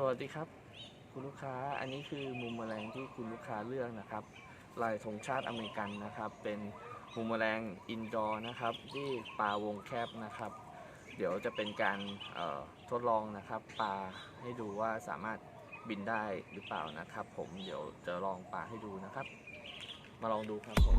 สวัสดีครับ คุณลูกค้าอันนี้คือมุมแมลงที่คุณลูกค้าเลือกนะครับ ลายธงชาติอเมริกันนะครับ เป็นมุมแมลงอินดอร์นะครับ ที่ปลาวงแคบนะครับ เดี๋ยวจะเป็นการทดลองนะครับปลาให้ดูว่าสามารถบินได้หรือเปล่านะครับ ผมเดี๋ยวจะลองปลาให้ดูนะครับ มาลองดูครับผม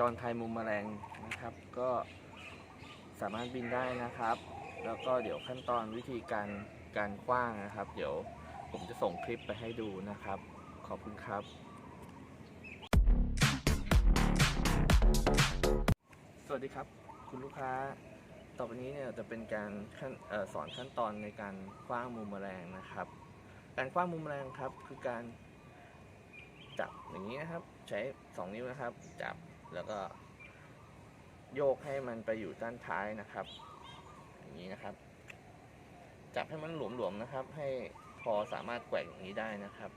จรไทยมุมแมลงนะครับ ก็สามารถบินได้นะครับ แล้วก็เดี๋ยวขั้นตอนวิธีการการคว้างนะครับ เดี๋ยวผมจะส่งคลิปไปให้ดูนะครับ ขอบคุณครับ สวัสดีครับ คุณลูกค้า ต่อไปนี้เนี่ยจะเป็นการขั้นออสอนขั้นตอนในการคว้างมุมแมลงนะครับ การคว้างมุมแมลงครับคือการจับอย่างนี้นะครับ ใช้ 2 นิ้วนะครับ จับ แล้วก็โยกให้มันไปอยู่ด้านท้ายนะครับ อย่างนี้นะครับ จับให้มันหลวมๆนะครับ ให้พอสามารถแกว่งอย่างนี้ได้นะครับ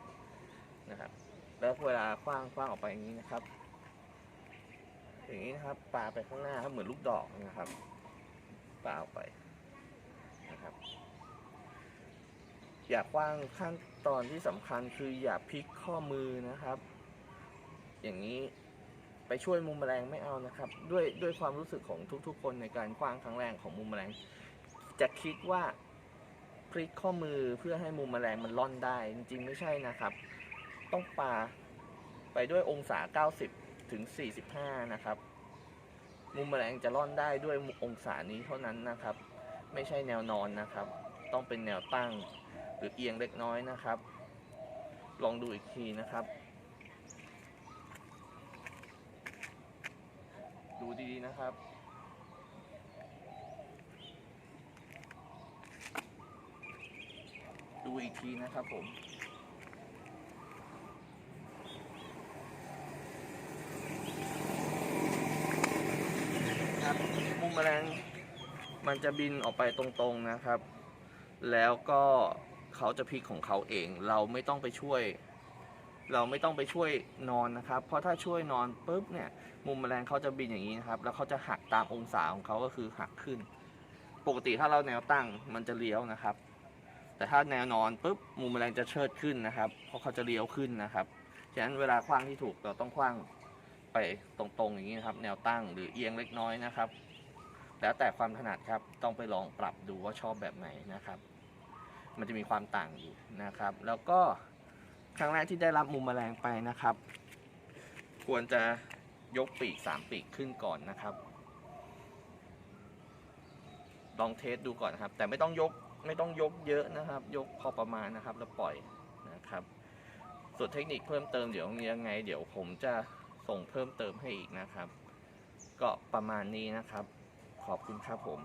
นะครับ แล้วเวลาคว้างคว้างออกไปอย่างนี้นะครับ อย่างนี้นะครับปาไปข้างหน้าครับเหมือนลูกดอกนะครับปาออกไปนะครับ อย่าคว้างขั้นตอนที่สำคัญคืออย่าพลิกข้อมือนะครับ อย่างนี้ ไปช่วยมุมแมลงไม่เอานะครับ ด้วยด้วยความรู้สึกของทุกๆ คนในการคว้างครั้งแรกของมุมแมลง จะคิดว่าพลิกข้อมือเพื่อให้มุมแมลงมันล่อนได้ จริงๆไม่ใช่นะครับ ต้องปาไปด้วยองศา 90 ถึง 45 นะครับ มุมแมลงจะล่อนได้ด้วยองศานี้เท่านั้นนะครับ ไม่ใช่แนวนอนนะครับ ต้องเป็นแนวตั้งหรือเอียงเล็กน้อยนะครับ ลองดูอีกทีนะครับ ดูดีๆ นะครับ ดูอีกทีนะครับผมครับมุมแมลงมันจะบินออกไปตรงๆนะครับ แล้วก็เขาจะพลิกของเขาเอง เราไม่ต้องไปช่วย เราไม่ต้องไปช่วยนอนนะครับ เพราะถ้าช่วยนอนปุ๊บเนี่ยมุมแมลงเขาจะบินอย่างนี้นะครับ แล้วเขาจะหักตามองศาของเขาก็คือหักขึ้น ปกติถ้าเราแนวตั้งมันจะเลี้ยวนะครับ แต่ถ้าแนวนอนปุ๊บมุมแมลงจะเชิดขึ้นนะครับ เพราะเขาจะเลี้ยวขึ้นนะครับฉะนั้นเวลาคว้างที่ถูกเราต้องคว้างไปตรงๆอย่างนี้นะครับ แนวตั้งหรือเอียงเล็กน้อยนะครับ แล้วแต่ความถนัดครับต้องไปลองปรับดูว่าชอบแบบไหนนะครับ มันจะมีความต่างอยู่นะครับ แล้วก็ ครั้งแรกที่ได้รับมุมแมลงไปนะครับ ควรจะยกปีกสามปีกขึ้นก่อนนะครับลองเทสดูก่อนนะครับ แต่ไม่ต้องยกไม่ต้องยกเยอะนะครับ ยกพอประมาณนะครับ แล้วปล่อยนะครับ ส่วนเทคนิคเพิ่มเติมเดี๋ยวยังไง เดี๋ยวผมจะส่งเพิ่มเติมให้อีกนะครับ ก็ประมาณนี้นะครับ ขอบคุณครับผม